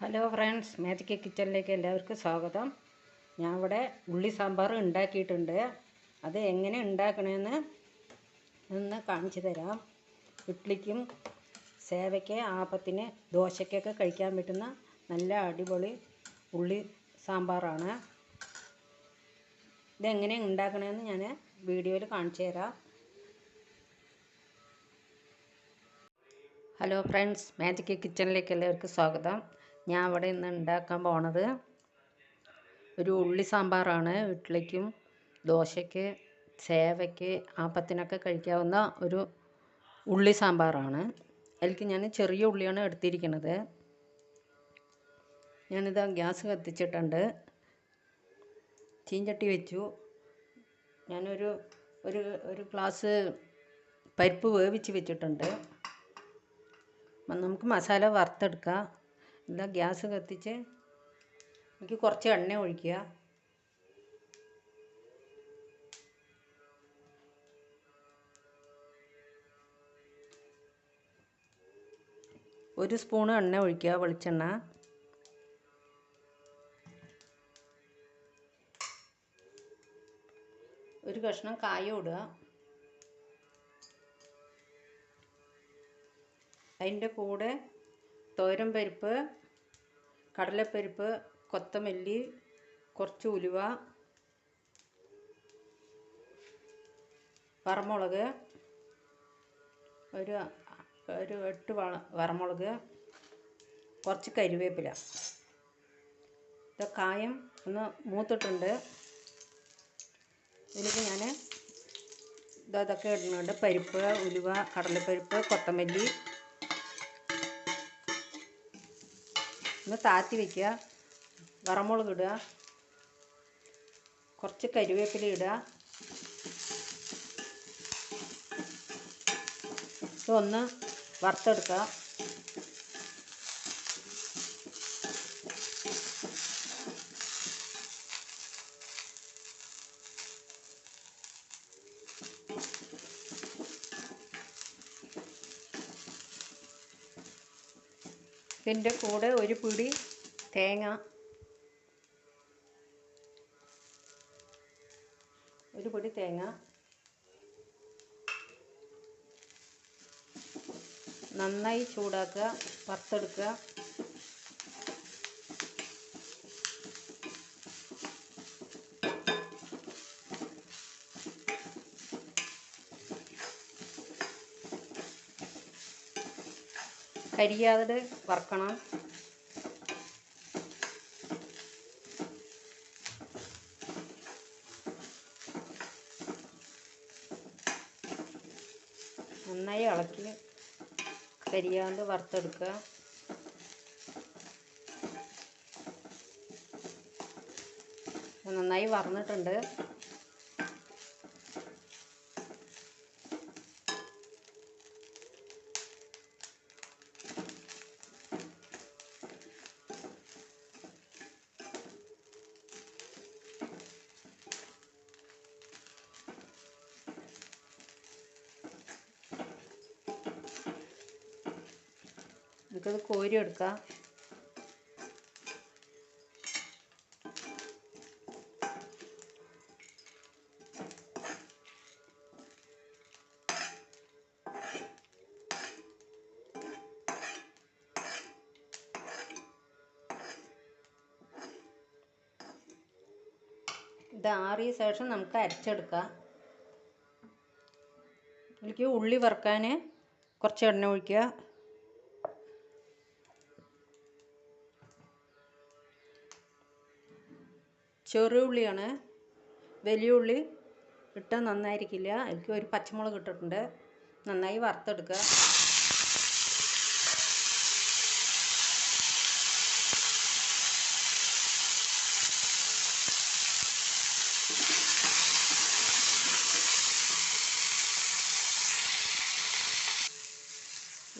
Hello friends magic കിച്ചണിലേക്ക് എല്ലാവർക്കും സ്വാഗതം. ഞാൻ ഇവിടെ ഉള്ളി സാമ്പാർ ഉണ്ടാക്കിയിട്ടുണ്ട്. അത് എങ്ങനെ ഉണ്ടാക്കണമെന്ന് ഒന്ന് കാണിച്ചു തരാം. ഇഡ്ലിക്കും സേവയ്ക്ക് ആപ്പത്തിന് ദോശയ്ക്കൊക്കെ കഴിക്കാൻ പറ്റുന്ന നല്ല അടിപൊളി ഉള്ളി സാമ്പാറാണ്. ഇതെങ്ങനെ ഉണ്ടാക്കണമെന്ന് ഞാൻ വീഡിയോയിൽ കാണിച്ചു തരാം. ഹലോ ഫ്രണ്ട്സ് മാജിക് കിച്ചണിലേക്ക് എല്ലാവർക്കും സ്വാഗതം. ഞാൻ ഇവിടെ ഇന്ന് ഉണ്ടാക്കാൻ പോണത് ഒരു ഉള്ളി സാമ്പാറാണ്. ഇഡ്ഡലിക്കും ദോശയ്ക്ക് സേവയ്ക്ക് ആപ്പത്തിനൊക്കെ കഴിക്കാവുന്ന ഒരു ഉള്ളി സാമ്പാറാണ്. അതിലേക്ക് ഞാൻ ചെറിയ ഉള്ളിയാണ് എടുത്തിരിക്കുന്നത് ഞാനിത് ഗ്യാസ് കത്തിച്ചിട്ടുണ്ട്. ചീഞ്ചട്ടി വെച്ചു. ഞാനൊരു ഒരു ഒരു ഗ്ലാസ് പരിപ്പ് വേവിച്ച് വെച്ചിട്ടുണ്ട്. നമുക്ക് മസാല വറുത്തെടുക്കാം. എന്താ ഗ്യാസ് കത്തിച്ച്? എനിക്ക് കുറച്ച് എണ്ണ ഒഴിക്കുക. ഒരു സ്പൂൺ എണ്ണ ഒഴിക്കുക വെളിച്ചെണ്ണ. ഒരു കഷ്ണം കായ ഇടുക. അതിന്റെ കൂടെ തോരൻ പരിപ്പ് കടലപ്പരിപ്പ് കൊത്തമല്ലി കുറച്ച് ഉലുവ വറമുളക് ഒരു ഒരു എട്ട് വറമുളക് കുറച്ച് കരിവേപ്പില. ഇത് കായം ഒന്ന് മൂത്തിട്ടുണ്ട്. ഇതിലേക്ക് ഞാൻ ഇതൊക്കെ ഇടുന്നുണ്ട്. പരിപ്പ് ഉലുവ കടലപ്പരിപ്പ് കൊത്തമല്ലി ഒന്ന് താത്തി വയ്ക്കുക വറമുളക് ഇടുക. കുറച്ച് കരിവേപ്പില ഇടുക. ഇതൊന്ന് വറുത്തെടുക്കുക. ഇതിന്റെ കൂടെ ഒരു പിടി തേങ്ങ. ഒരു പിടി തേങ്ങ. നന്നായി ചൂടാക്കുക വറുത്തെടുക്കുക. കരിയാതെ വറക്കണം. നന്നായി ഇളക്കി കരിയാണ്ട് വറുത്തെടുക്കുക. നന്നായി വറന്നിട്ടുണ്ട്. നമുക്കത് കോരി എടുക്കാം. ആറിയ ശേഷം നമുക്ക് അരച്ചെടുക്കാം. എനിക്ക് ഉള്ളി വറുക്കാൻ കുറച്ച് എണ്ണ ഒഴിക്കുക. ചെറിയ ഉള്ളിയാണ്. വലിയ ഉള്ളി ഇട്ടാൽ നന്നായിരിക്കില്ല. എനിക്ക് ഒരു പച്ചമുളക് ഇട്ടിട്ടുണ്ട്. നന്നായി വറുത്തെടുക്കുക.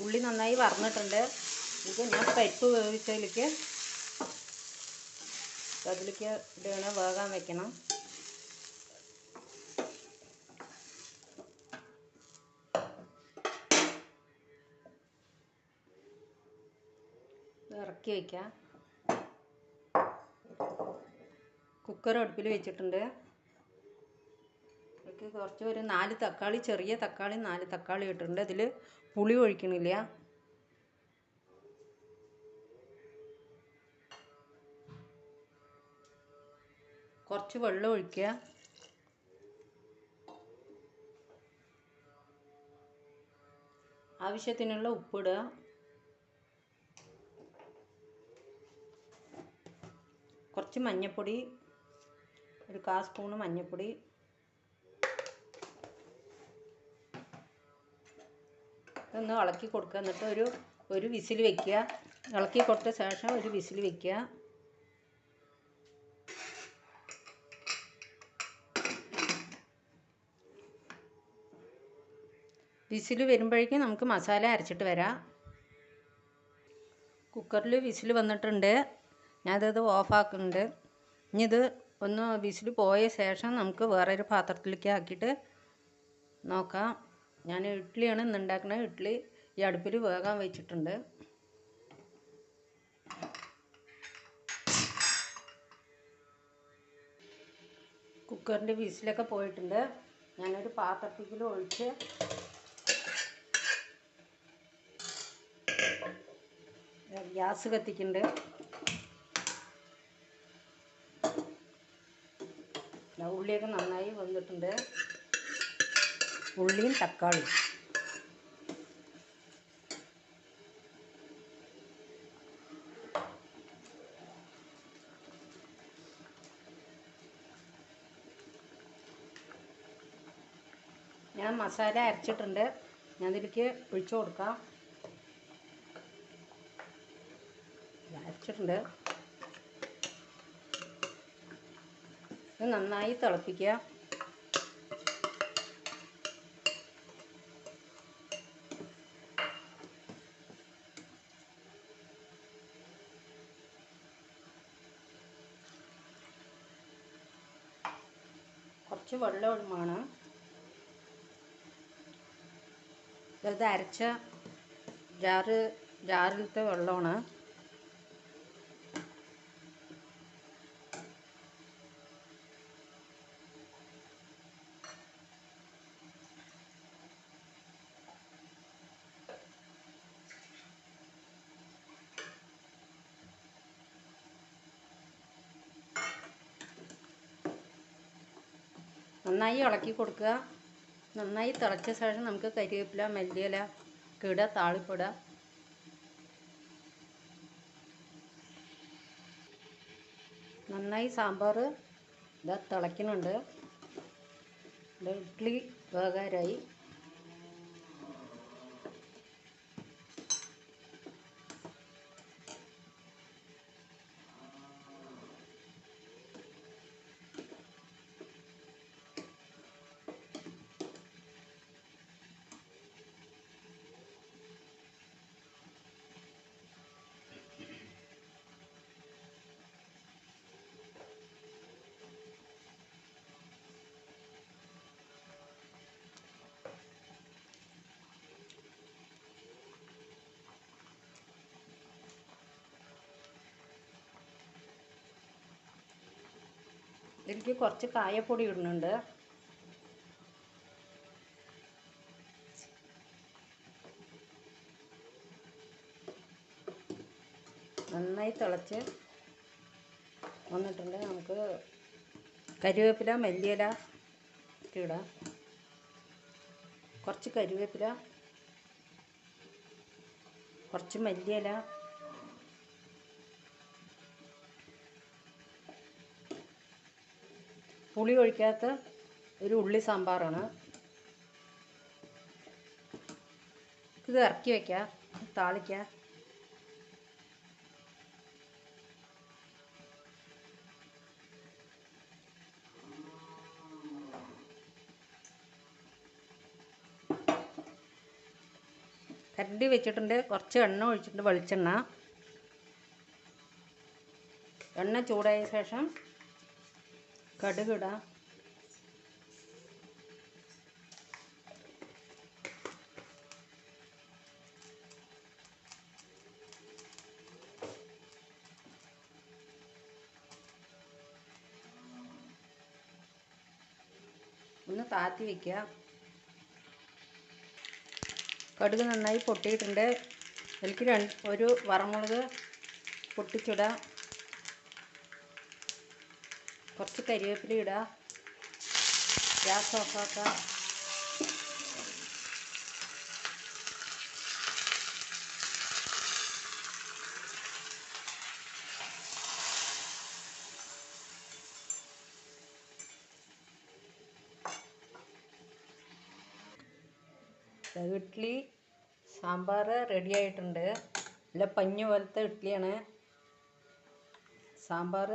ഉള്ളി നന്നായി വറന്നിട്ടുണ്ട്. ഇത് ഞാൻ പരിപ്പ് വേവിച്ചതിലേക്ക് അതിലേക്ക് ഇടണം വേകാൻ വെക്കണം. ഇറക്കി വയ്ക്കാം കുക്കർ അടുപ്പിൽ വെച്ചിട്ടുണ്ട്. ഇതിലേക്ക് കുറച്ച് ഒരു നാല് തക്കാളി ചെറിയ തക്കാളി നാല് തക്കാളി ഇട്ടിട്ടുണ്ട്. അതിൽ പുളി ഒഴിക്കണില്ല. കുറച്ച് വെള്ളം ഒഴിക്കുക. ആവശ്യത്തിനുള്ള ഉപ്പിടുക കുറച്ച് മഞ്ഞൾപ്പൊടി ഒരു കാ സ്പൂണ് മഞ്ഞൾപ്പൊടി ഇതൊന്ന് ഇളക്കി കൊടുക്കുക. എന്നിട്ട് ഒരു ഒരു വിസിൽ വെക്കുക. ഇളക്കി കൊടുത്ത ശേഷം ഒരു വിസിൽ വെക്കുക. വിസിൽ വരുമ്പോഴേക്കും നമുക്ക് മസാല അരച്ചിട്ട് വരാം. കുക്കറിൽ വിസിൽ വന്നിട്ടുണ്ട്. ഞാനത് ഓഫാക്കുന്നുണ്ട്. ഇനി ഇത് ഒന്ന് വിസിൽ പോയ ശേഷം നമുക്ക് വേറൊരു പാത്രത്തിലേക്ക് ആക്കിയിട്ട് നോക്കാം. ഞാൻ ഇഡ്ഡലിയാണ് ഇന്ന് ഉണ്ടാക്കുന്നത് ഇഡ്ഡലി ഈ അടുപ്പിൽ വേകാൻ വെച്ചിട്ടുണ്ട്. കുക്കറിന്റെ വിസിലൊക്കെ പോയിട്ടുണ്ട്. ഞാനൊരു പാത്രത്തിൽ ഒഴിച്ച് ഗ്യാസ് കത്തിക്കുന്നുണ്ട്. ഉള്ളിയൊക്കെ നന്നായി വന്നിട്ടുണ്ട്. ഉള്ളിയും തക്കാളിയും. ഞാൻ മസാല അരച്ചിട്ടുണ്ട്. ഞാൻ ഇതിലേക്ക് ഒഴിച്ചു കൊടുക്കാം. അരച്ചിട്ടുണ്ട് ഇത് നന്നായി തിളപ്പിക്കുക. കുറച്ച് വെള്ളമാണ് ഇത് അരച്ച ജാറ് ജാറിലത്തെ വെള്ളമാണ്. നന്നായി ഇളക്കി കൊടുക്കുക. നന്നായി തിളച്ച ശേഷം നമുക്ക് കരിവേപ്പില മല്ലിയില കിട താളിപ്പിട. നന്നായി സാമ്പാർ ഇതാ തിളയ്ക്കുന്നുണ്ട്. ഇഡ്ഡലി വേകാരായി ഇതിലേക്ക് കുറച്ച് കായപ്പൊടി ഇടുന്നുണ്ട്. നന്നായി തിളച്ച് വന്നിട്ടുണ്ട്. നമുക്ക് കരിവേപ്പില മല്ലിയില ഇടാം. കുറച്ച് കരിവേപ്പില കുറച്ച് മല്ലിയില പുളി ഒഴിക്കാത്ത ഒരു ഉള്ളി സാമ്പാറാണ്. ഇത് ഇറക്കി വയ്ക്കുക താളിക്ക. കരണ്ടി വെച്ചിട്ടുണ്ട്. കുറച്ച് എണ്ണ ഒഴിച്ചിട്ടുണ്ട് വെളിച്ചെണ്ണ. എണ്ണ ചൂടായ ശേഷം കടുകിടാം. ഒന്ന് താത്തി വയ്ക്കുക കടുക് നന്നായി പൊട്ടിയിട്ടുണ്ട്. എനിക്ക് രണ്ട് ഒരു വറമുളക് പൊട്ടിച്ചിടാം. കുറച്ച് കരിവേപ്പില ഇടുക ഗ്യാസ് ഓഫാക്കാം ഇഡ്ഡലി സാമ്പാർ റെഡി ആയിട്ടുണ്ട്. നല്ല പഞ്ഞു പോലത്തെ ഇഡ്ഡലിയാണ് സാമ്പാർ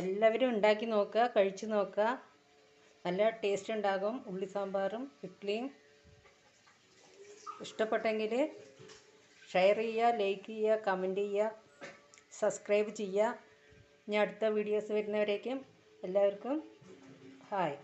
എല്ലാവരും ഉണ്ടാക്കി നോക്കുക കഴിച്ചു നോക്കുക. നല്ല ടേസ്റ്റ് ഉണ്ടാകും. ഉള്ളി സാമ്പാറും ഇഡ്ഡലിയും ഇഷ്ടപ്പെട്ടെങ്കിൽ ഷെയർ ചെയ്യുക ലൈക്ക് ചെയ്യുക കമന്റ് ചെയ്യുക സബ്സ്ക്രൈബ് ചെയ്യുക. ഇനി അടുത്ത വീഡിയോസ് വരുന്നവരേക്കും എല്ലാവർക്കും ഹായ്